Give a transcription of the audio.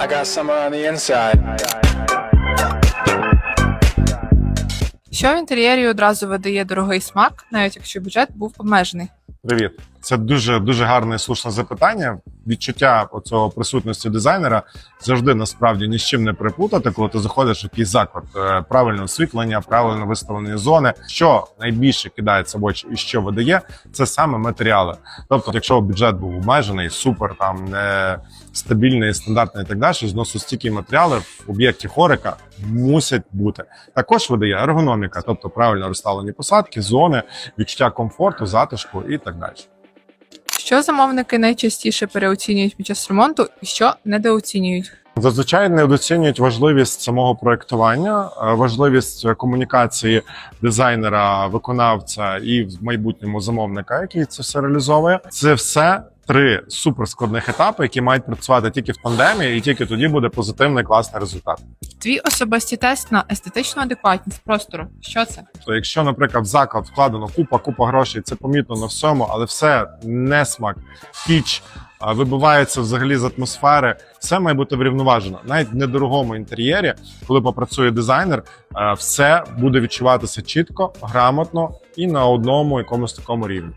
I got summer on the inside. Що в інтер'єрі одразу видає дорогий смак, навіть якщо бюджет був обмежений? Привіт, це дуже дуже гарне і слушне запитання. Відчуття оцього присутності дизайнера завжди насправді ні з чим не переплутати, коли ти заходиш в якийсь заклад. Е, Правильне освітлення, правильно виставлені зони. Що найбільше кидається в очі і що видає, це саме матеріали. Тобто, якщо бюджет був обмежений, супер там не стабільний, стандартний і так далі, зносостійкі матеріали в об'єкті хорика мусять бути. Також видає ергономіка, тобто правильно розставлені посадки, зони, відчуття комфорту, затишку і так далі. Що замовники найчастіше переоцінюють під час ремонту і що недооцінюють? Зазвичай недооцінюють важливість самого проектування, е, важливість комунікації дизайнера, виконавця і в майбутньому замовника, який це все реалізовує. Це все три суперскладних етапи, які мають працювати тільки в тандемі, і тільки тоді буде позитивний класний результат. Твій особистий тест на естетичну адекватність простору. Що це? То якщо, наприклад, в заклад вкладено купа, купа грошей, це помітно на всьому, але все несмак, піч. Вибивається взагалі з атмосфери, все має бути врівноважено. Навіть в недорогому інтер'єрі, коли попрацює дизайнер, все буде відчуватися чітко, грамотно і на одному якомусь такому рівні.